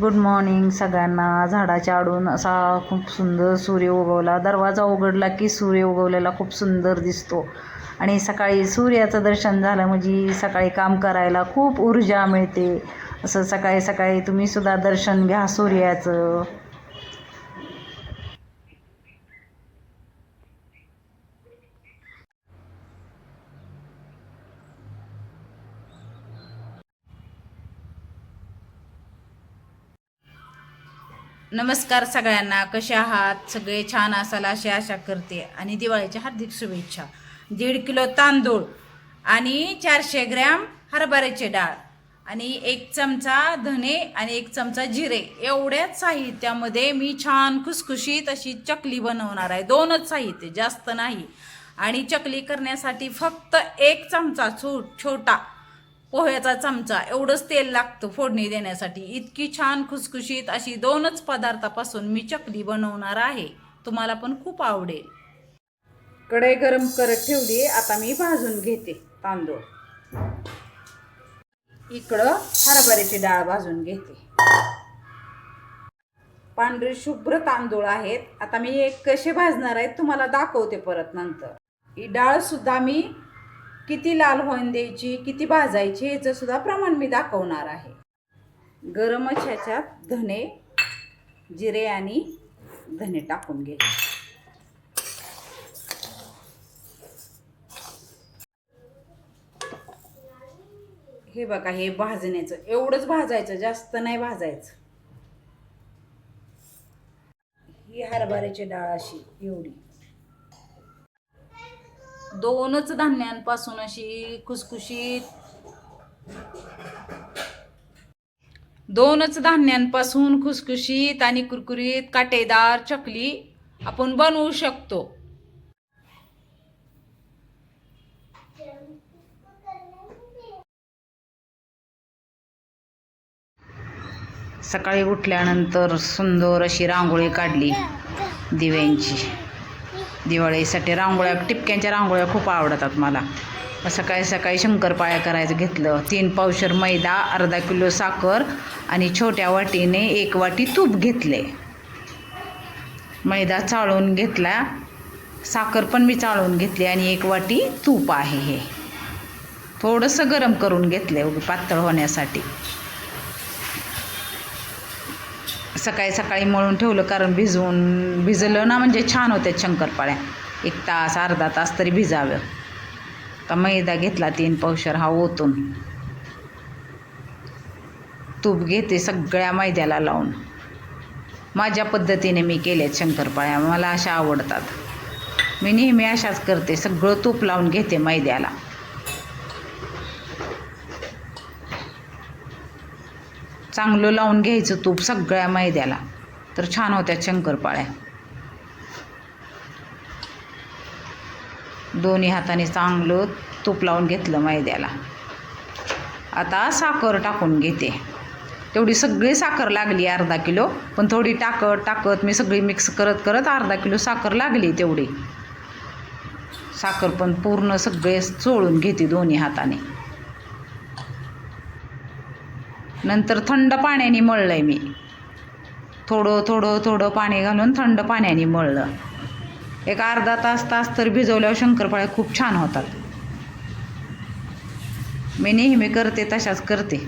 Good morning सगळ्यांना. झाडाच्या आडून असा खूप सुंदर सूर्य उगवला. दरवाजा उघडला की सूर्य उगवलेला खूप सुंदर दिसतो. आणि सकाळी सूर्याचं दर्शन झालं म्हणजे सकाळी काम करायला खूप ऊर्जा मिळते. असं सकाळी सकाळी तुम्ही सुद्धा दर्शन घ्या सूर्याचं. नमस्कार सगळ्यांना. कसे आहात? सगळे छान असाल अशी आशा करते. आणि दिवाळीच्या हार्दिक शुभेच्छा. दीड किलो तांदूळ आणि चारशे ग्रॅम हरभऱ्याचे डाळ आणि एक चमचा धने आणि एक चमचा जिरे. एवढ्याच साहित्यामध्ये मी छान खुसखुशीत अशी चकली बनवणार आहे. दोनच साहित्य जास्त नाही. आणि चकली करण्यासाठी फक्त एक चमचा छो छोटा पोह्याचा चमचा एवढंच तेल लागतं फोडणी देण्यासाठी. इतकी छान खुसखुशीत अशी दोनच पदार्थापासून मी चकली बनवणार आहे. तुम्हाला पण खूप आवडेल. कढई गरम करत ठेवली आता मी भाजून घेते तांदूळ. इकडं हरभऱ्याची डाळ भाजून घेते. पांढरे शुभ्र तांदूळ आहेत. आता मी एक कसे भाजणार आहेत तुम्हाला दाखवते परत नंतर. ही डाळ सुद्धा मी किती लाल होऊन द्यायची किती भाजायची ह्याचंसुद्धा प्रमाण मी दाखवणार आहे. गरमच ह्याच्यात धने जिरे आणि धने टाकून घे हे बघा हे भाजण्याचं एवढंच भाजायचं जास्त नाही भाजायचं. ही हरभऱ्याची डाळ अशी एवढी. दोनच धान्यांपासून अशी खुसखुशीत. दोनच धान्यांपासून खुसखुशीत आणि कुरकुरीत काटेदार चकली आपण बनवू शकतो. सकाळी उठल्यानंतर सुंदर अशी रांगोळी काढली दिव्यांची. दिवाळीसाठी रांगोळ्या टिपक्यांच्या रांगोळ्या खूप आवडतात मला. सकाळी सकाळी शंकरपाळ्या करायचं घेतलं. तीन पावशर मैदा अर्धा किलो साखर आणि छोट्या वाटीने एक वाटी तूप घेतले. मैदा चाळून घेतला. साखर पण मी चाळून घेतली आणि एक वाटी तूप आहे हे. थोडंसं गरम करून घेतले पातळ होण्यासाठी. सकाळी सकाळी मळून ठेवलं कारण भिजवून भिजलं ना म्हणजे छान होत्या शंकरपाळ्या. एक तास अर्धा तास तरी भिजावं. तर मैदा घेतला तीन पावशर हा ओतून. तूप घेते सगळ्या मैद्याला लावून. माझ्या पद्धतीने मी केल्यात शंकरपाळ्या मला अशा आवडतात. मी नेहमी अशाच करते सगळं तूप लावून घेते मैद्याला. चांगलं लावून घ्यायचं तूप सगळ्या मैद्याला. तर छान होत्या शंकरपाळ्या. दोन्ही हाताने चांगलं तूप लावून घेतलं मैद्याला. आता साखर टाकून घेते. तेवढी सगळी साखर लागली अर्धा किलो पण थोडी टाकत टाकत मी सगळी मिक्स करत करत अर्धा किलो साखर लागली तेवढी. साखर पण पूर्ण सगळे चोळून घेते दोन्ही हाताने. नंतर थंड पाण्याने मळलं आहे मी. थोडं थोडं थोडं पाणी घालून थंड पाण्याने मळलं. एक अर्धा तास तास तर भिजवल्यावर शंकरपाळ्या खूप छान होतात. मी नेहमी करते तशाच करते.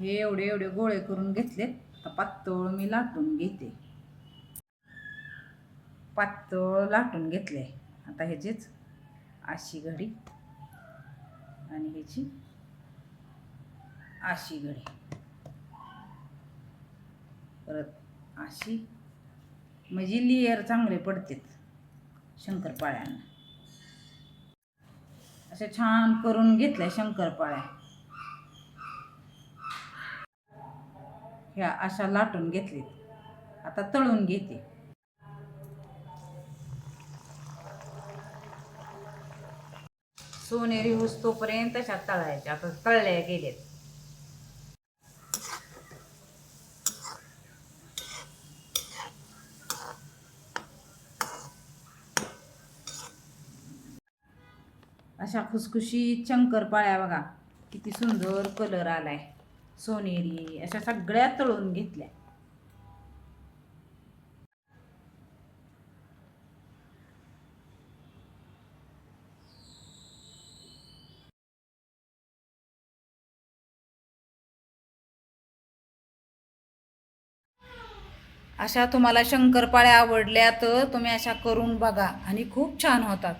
हे एवढे एवढे गोळे करून घेतलेत. आता पातळ मी लाटून घेते. पातळ लाटून घेतले. आता ह्याचीच अशी घडी आणि ह्याची अशी घडी. परत अशी म्हणजे लेयर चांगले पडतात शंकरपाळ्यांना. अशा छान करून घेतल्या शंकरपाळ्या. ह्या अशा लाटून घेतलीत. आता तळून घेते. सोनेरी हुस तोपर्यंत अशा तळायच्या आता तळल्या गेल्यात. अशा खुसखुशीत शंकरपाळ्या बघा किती सुंदर कलर आलाय. सोनेरी अशा सगळ्या तळून घेतल्या. अशा तुम्हाला शंकरपाळ्या आवडल्या तर तुम्ही अशा करून बघा आणि खूप छान होतात.